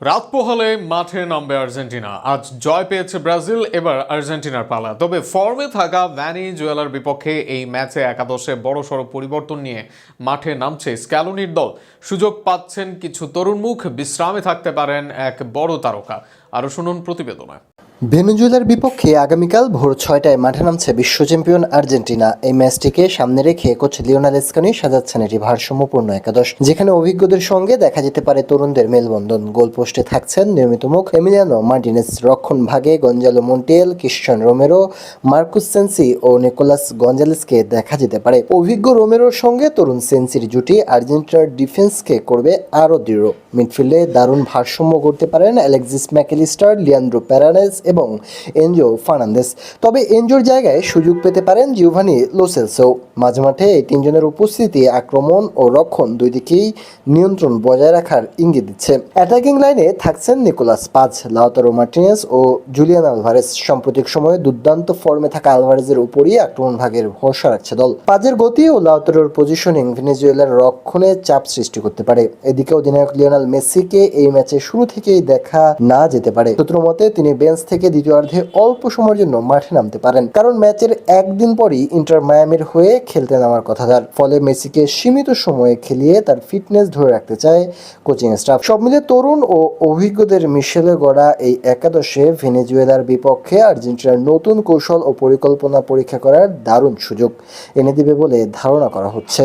রাত পোহালে মাঠে নামবে আর্জেন্টিনা। আজ জয় পেয়েছে ব্রাজিল, এবার আর্জেন্টিনার পালা। তবে ফর্মে থাকা ভ্যানি জুয়েলার বিপক্ষে এই ম্যাচে একাদশে বড়সড় পরিবর্তন নিয়ে মাঠে নামছে স্ক্যালোনির দল। সুযোগ পাচ্ছেন কিছু তরুণ মুখ, বিশ্রামে থাকতে পারেন এক বড় তারকা। আরও শুনুন প্রতিবেদনে। ভেনেজুয়েলার বিপক্ষে আগামীকাল ভোর ছয়টায় মাঠে নামছে বিশ্ব চ্যাম্পিয়ন আর্জেন্টিনা। এই ম্যাচটিকে সামনে রেখে কোচ লিওনাল স্কানি সাজাচ্ছেন এটি ভারসাম্যপূর্ণ একাদশ। যেখানে অভিজ্ঞদের সঙ্গে দেখা যেতে পারে তরুণদের মেলবন্ধন। গোলপোস্টে থাকছেন নিয়মিত মুখ এমিলিয়ানো মার্টিনেস, রক্ষণ ভাগে Gonzalo Montiel Cristian Romero, Marcos Senesi ও নিকোলাস গঞ্জালেসকে দেখা যেতে পারে। অভিজ্ঞ রোমেরোর সঙ্গে তরুণ সেন্সির জুটি আর্জেন্টিনার ডিফেন্সকে করবে আরও দৃঢ়। মিডফিল্ডে দারুণ ভারসাম্য করতে পারেন অ্যালেক্সিস ম্যাকেলিস্টার লিয়ান্ড্রো প্যারানেস এবং এনজো ফার্নান্দেস। তবে এনজোর জায়গায় সুযোগ পেতে পারেন জিওভানি লোসেলসও মাঝে মাঠে এই তিনজনের উপস্থিতি আক্রমণ ও রক্ষণ দুই দিকেই নিয়ন্ত্রণ বজায় রাখার ইঙ্গিত দিচ্ছে। অ্যাটাকিং লাইনে থাকছেন নিকোলাস পাজ লাউতারো মার্টিনেস ও জুলিয়ান আলভারেস। সাম্প্রতিক সময়ে দুর্দান্ত ফর্মে থাকা আলভারেজের উপরই আক্রমণ ভাগের ভরসা রাখছে দল। পাজের গতি ও লাউতারোর পজিশনিং ভেনেজুয়েলার রক্ষণে চাপ সৃষ্টি করতে পারে। এদিকে অধিনায়ক লিওনাল মেসিকে এই ম্যাচে শুরু থেকেই দেখা না যেতে পারে। সূত্র মতে, তিনি বেঞ্চ থেকে দ্বিতীয়ার্ধে অল্প সময়ের জন্য মাঠে নামতে পারেন। কারণ ম্যাচের একদিন পরই ইন্টার মায়ামির হয়ে খেলতে নামার কথা তার। ফলে মেসিকে সীমিত সময়ে খেলিয়ে তার ফিটনেস ধরে রাখতে চায় কোচিং স্টাফ। সব মিলে তরুণ ও অভিজ্ঞদের মিশেলে গড়া এই একাদশে ভেনেজুয়েলার বিপক্ষে আর্জেন্টিনার নতুন কৌশল ও পরিকল্পনা পরীক্ষা করার দারুণ সুযোগ। এনে দিবে বলে ধারণা করা হচ্ছে।